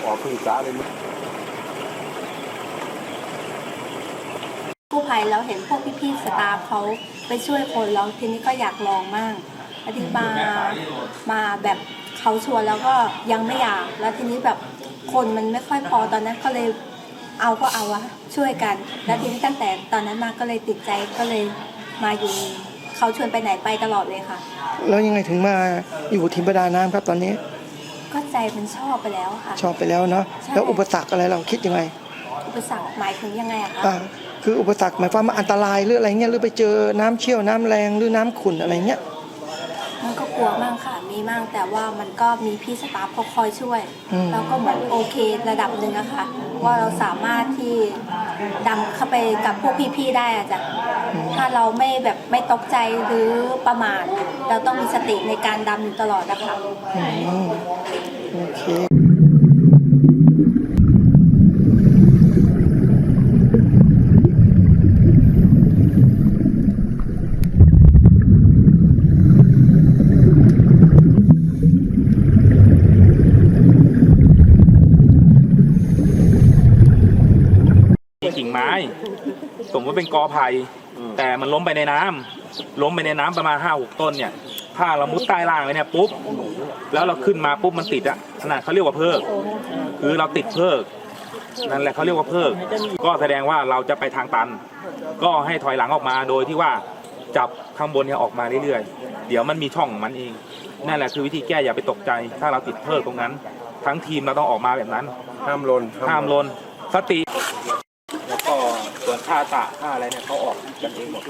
ำออกครึ่งสระเลยมั้ยกู้ภัยแล้วเห็นพวกพี่ๆสตาฟเขาไปช่วยคนแล้วทีนี้ก็อยากลองมั่งแล้วทีนี้มามาแบบเขาชวนแล้วก็ยังไม่อยาก แล้วทีนี้แบบคนมันไม่ค่อยพอตอนนั้นก็เลยเอาก็เอาวะช่วยกัน แล้วทีนี้ตั้งแต่ตอนนั้นมาก็เลยติดใจก็เลยมาอยู่เขาชวนไปไหนไปตลอดเลยค่ะ แล้วยังไงถึงมาอยู่ทีมประดาน้ำครับตอนนี้ ก็ใจมันชอบไปแล้วค่ะ ชอบไปแล้วเนาะใช่แล้วอุปสรรคอะไรเราคิดยังไง อุปสรรคหมายถึงยังไงอะคะอ่าคืออุปสรรคหมายความว่าอันตรายหรืออะไรเงี้ยหรือไปเจอน้ำเชี่ยวน้ำแรงหรือน้ำขุ่นอะไรเงี้ยมัน ก็กลัวมั่งค่ะ มีมั่งแต่ว่ามันก็มีพี่สตาฟเขาคอยช่วยอืม เราก็เหมือนโอเคระดับหนึ่งอะค่ะ ว่าเราสามารถที่ดำเข้าไปกับพวกพี่ๆได้อะจ้ะถ้าเราไม่แบบไม่ตกใจหรือประมาทเราต้องมีสติในการดำอยู่ตลอดนะคะ อืมโอเค มีกิ่งไม้ สมมติเป็นกอไผ่แต่มันล้มไปในน้ำล้มไปในน้ำประมาณห้าหกต้นเนี่ย ถ้าเรามุดใต้ล่างไปเนี่ยปุ๊บ แล้วเราขึ้นมาปุ๊บมันติดอะขนาดเขาเรียกว่าเพิก คือเราติดเพิก นั่นแหละเขาเรียกว่าเพิก ก็แสดงว่าเราจะไปทางตัน ก็ให้ถอยหลังออกมาโดยที่ว่าจับข้างบนเนี่ยออกมาเรื่อยๆ เดี๋ยวมันมีช่องของมันเอง นั่นแหละคือวิธีแก้อย่าไปตกใจ ถ้าเราติดเพิกตรงนั้น ทั้งทีมเราต้องออกมาแบบนั้น ห้ามลนห้ามลนสติ แล้วก็ส่วนค่าตะค่าอะไรเนี่ยเขาออกกันเองหมด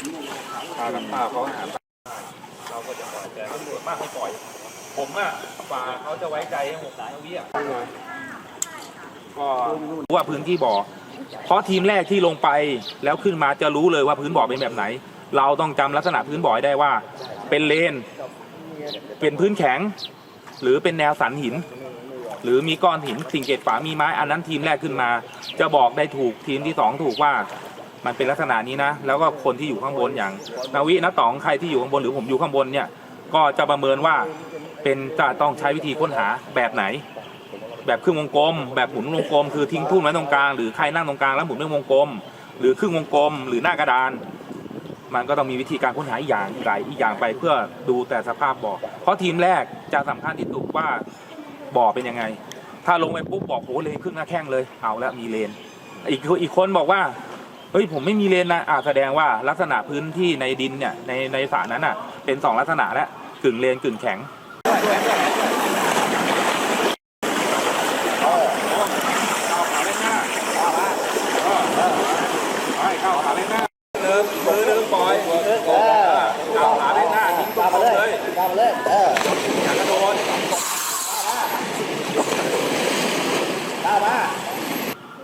ค่ากับข้าวเขาอาหารเราก็จะปล่อยแต่ตำรวจมากให้ปล่อย ผมอะฝ่าเขาจะไว้ใจให้ผมนะวิอะก็รู้ว่าพื้นที่บ่อ เพราะทีมแรกที่ลงไปแล้วขึ้นมาจะรู้เลยว่าพื้นบ่อเป็นแบบไหน เราต้องจำลักษณะพื้นบ่อได้ว่า เป็นเลน เป็นพื้นแข็ง หรือเป็นแนวสันหิน หรือมีก้อนหินสิ่งเกตฝามีไม้อันนั้นทีมแรกขึ้นมา จะบอกได้ถูกทีมที่สองถูกว่ามันเป็นลักษณะนี้นะ แล้วก็คนที่อยู่ข้างบนอย่างนาวินาต๋องใครที่อยู่ข้างบนหรือผมอยู่ข้างบนเนี่ยก็จะประเมินว่าเป็นจะต้องใช้วิธีค้นหาแบบไหน แบบครึ่งวงกลม แบบหมุนวงกลม คือทิ้งทุ่นไว้ตรงกลางหรือใครนั่งตรงกลางแล้วหมุนเป็นวงกลม หรือครึ่งวงกลม หรือหน้ากระดาน มันก็ต้องมีวิธีการค้นหาอีกอย่างหลายอีกอย่างไปเพื่อดูแต่สภาพบ่อเพราะทีมแรกจะสำคัญที่สุดว่าบ่อเป็นยังไง ถ้าลงไปปุ๊บบอกโหเลนครึ่งหน้าแข้งเลยเอาแล้วมีเลน อีกอีกคนบอกว่าเฮ้ยผมไม่มีเลนนะอ่าแสดงว่าลักษณะพื้นที่ในดินเนี่ยในในสระนั้นอะเป็นสองลักษณะแล้วกึ่งเลนกึ่งแข็งเข้าขาเล่นหน้าเดิมมือเดิมปล่อยเอาขาเล่นหน้าทิ้งตรงเลยอย่ากระโด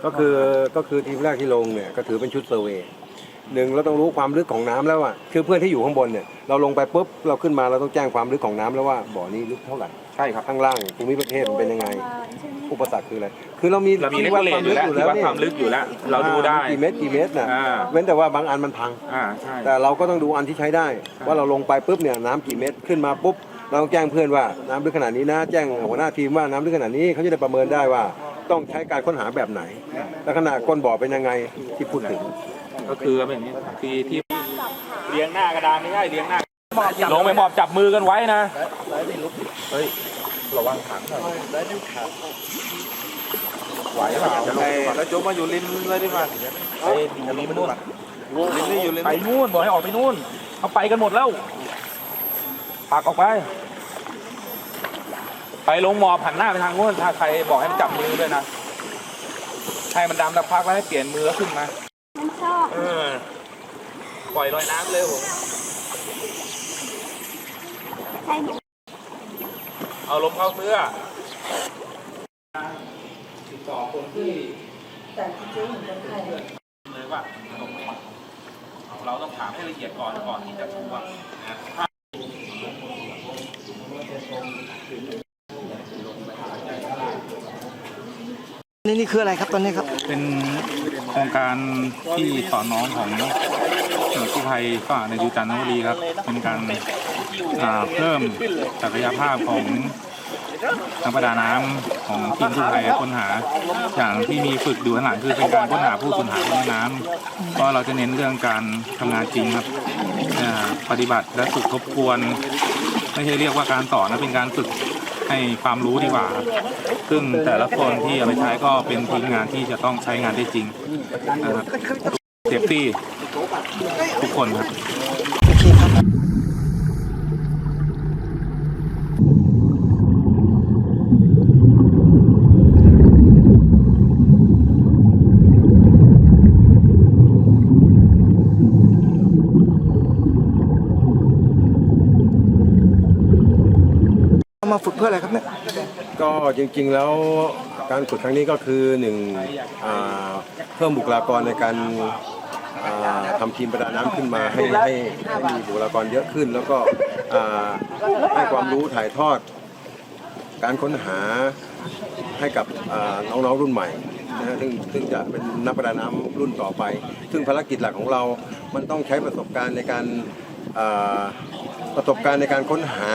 ด ก็คือก็คือทีมแรกที่ลงเนี่ยก็ถือเป็นชุดเซอร์เวย์หนึ่งเราต้องรู้ความลึกของน้ำแล้วอะคือเพื่อนที่อยู่ข้างบนเนี่ยเราลงไปปุ๊บเราขึ้นมาเราต้องแจ้งความลึกของน้ำแล้วว่าบ่อนี้ลึกเท่าไหร่ใช่ครับข้างล่างภูมิประเทศมันเป็นยังไง อุปสรรคคืออะไรคือเรามีเรามีเลขเลนอยู่แล้วที่วัดความลึกอยู่แล้ว เราดูได้กี่เมตรกี่เมตรน่ะอ่าเว้นแต่ว่าบางอันมันพังอ่าใช่แต่เราก็ต้องดูอันที่ใช้ได้ ว่าเราลงไปปุ๊บเนี่ยน้ำกี่เมตรขึ้นมาปุ๊บเราต้องแจ้งเพื่อนว่าน้ำลึกขนาดนี้นะแจ้งหัวหน้าทีมว่าน้ำลึกขนาดนี้เขาจะได้ประเมินได้ว่า ต้องใช้การค้นหาแบบไหนและขนาดก้นบ่อเป็นยังไงที่พูดถึง ก็คือเป็นอย่างนี้ที่ที่เลี้ยงหน้ากระดานไม่ใช่เลี้ยงหน้าลงไปหมอบจับมือกันไว้นะเฮ้ยระวังถังหน่อยไหวเปล่าจะลงแล้วโจมมาอยู่ริมเลยดีกว่าไปริมไปนู่นริมนี่อยู่ริมไปนู่นบอกให้ออกไปนู่นเขาไปกันหมดแล้วปักออกไป ไปลงหมอบหันหน้าไปทางโน้นถ้าใครบอกให้มันจับมือด้วยนะให้มันดำแล้วพักแล้วให้เปลี่ยนมือแล้วขึ้นมา มันชอบเออปล่อยลอยน้ำเลยผมใช่หนูเอาลมเข้าเสื้อติดต่อคนที่แต่จริงๆเลยว่าเราต้องถามให้ละเอียดก่อนก่อนที่จะชัวร์นะ นี่นี่คืออะไรครับตอนนี้ครับ เป็นโครงการที่สอนน้องของหน่วยกู้ภัยก็ในดูจันทบุรีครับ เป็นการอ่าเพิ่มศักยภาพของนักประดาน้ำของทีมกู้ภัยค้นหา อย่างที่มีฝึกอยู่ข้างหลังคือเป็นการค้นหาผู้สูญหายในแม่น้ำก็เราจะเน้นเรื่องการทำงานจริงครับอ่อปฏิบัติและฝึกทบทวน ไม่ใช่เรียกว่าการสอนนะเป็นการฝึก ให้ความรู้ดีกว่าครับซึ่งแต่ละคนที่เอาไปใช้ก็เป็นทีมงานที่จะต้องใช้งานได้จริงนะครับเซฟตี้ทุกคนครับ โอเคครับ เอา มาฝึกเพื่ออะไรครับเนี่ย ก็จริงๆแล้วการฝึกครั้งนี้ก็คือหนึ่งอ่าเพิ่มบุคลากรในการอ่าทำทีมประดาน้ำขึ้นมาให้ให้ให้มีบุคลากรเยอะขึ้น แล้วก็อ่าให้ความรู้ถ่ายทอด การค้นหาให้กับอ่าน้องๆรุ่นใหม่นะฮะซึ่งซึ่งจะเป็นนักประดาน้ำรุ่นต่อไป ซึ่งภารกิจหลักของเรา มันต้องใช้ประสบการณ์ในการอ่าประสบการณ์ในการค้นหา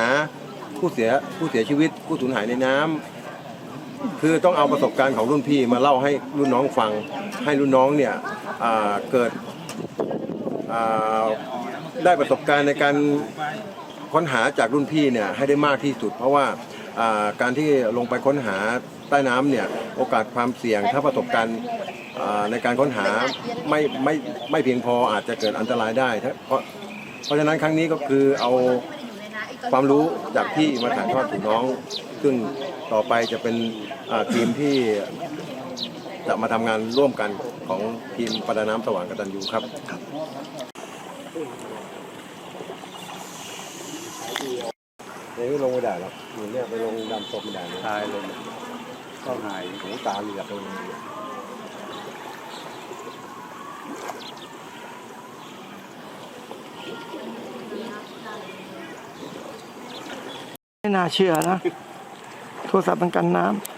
ผู้เสียผู้เสียชีวิตผู้สูญหายในน้ำคือต้องเอาประสบการณ์ของรุ่นพี่มาเล่าให้รุ่นน้องฟัง ให้รุ่นน้องเนี่ยเกิดได้ประสบการณ์ในการค้นหาจากรุ่นพี่เนี่ยให้ได้มากที่สุด เพราะว่าการที่ลงไปค้นหาใต้น้ำเนี่ยโอกาสความเสี่ยงถ้าประสบการณ์ในการค้นหาไม่ไม่ไม่เพียงพออาจจะเกิดอันตรายได้เพราะเพราะฉะนั้นครั้งนี้ก็คือเอา ความรู้จากพี่มาถ่ายทอดถึงน้อง ซึ่งต่อไปจะเป็นอ่าทีมที่จะมาทำงานร่วมกันของทีมประดาน้ำสว่างกตัญญูครับนี่ลงไม่ได้หรอกอยู่เนี่ยไปลงดำศพไม่ได้เลยตายเลยต้องหายหูตาเหลือกเลย ไม่น่าเชื่อนะ โทรศัพท์มันกันน้ำ